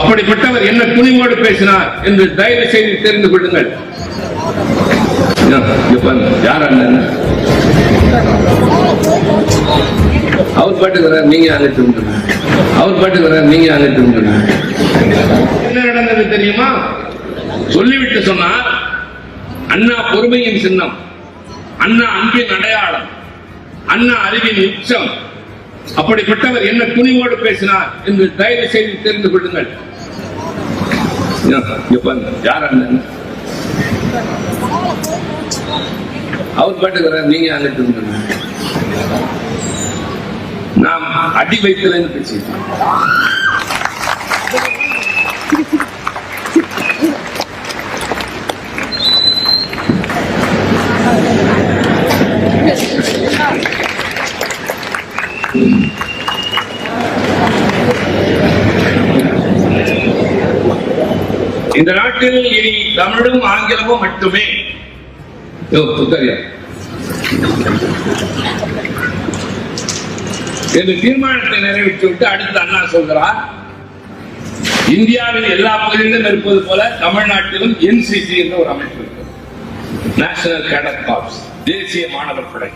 அப்படிப்பட்டவர் என்ன துணிவோடு பேசினார் என்று தயவு செய்து தெரிந்து கொள்ளுங்கள். யார் அண்ணன்? அவர் பாட்டுக்கு வர்றார் நீங்க அழைத்து விட்டுருங்க அவர் பாட்டுக்கு வர்றார் நீங்க அழைத்து விட்டுருங்க என்ன நடந்தது தெரியுமா? சொல்லிவிட்டு சொன்னார் அண்ணா பொறுமையின் சின்னம் அண்ணா அன்பின் அடையாளம் அண்ணா அறிவின் உச்சம். அப்படிப்பட்டவர் என்ன துணிவோடு பேசினார் என்று தயவு செய்து தெரிந்து கொள்ளுங்கள். யார் அவர் பாட்டுக்கு நீங்க அழைத்து நாம் அடி வைக்கலன்னு பேசிட்டோம். இந்த நாட்டில் இனி தமிழும் ஆங்கிலமும் மட்டுமே. என்று தீர்மானத்தை நிறைவேற்றிவிட்டு அடுத்து அண்ணா சொல்கிறார் இந்தியாவின் எல்லா பகுதிகளிலும் இருப்பது போல தமிழ்நாட்டிலும் என்சிசி என்ற ஒரு அமைப்பு இருக்கு. நேஷனல் கேடட் கார்ப்ஸ் தேசிய மாணவர் படை.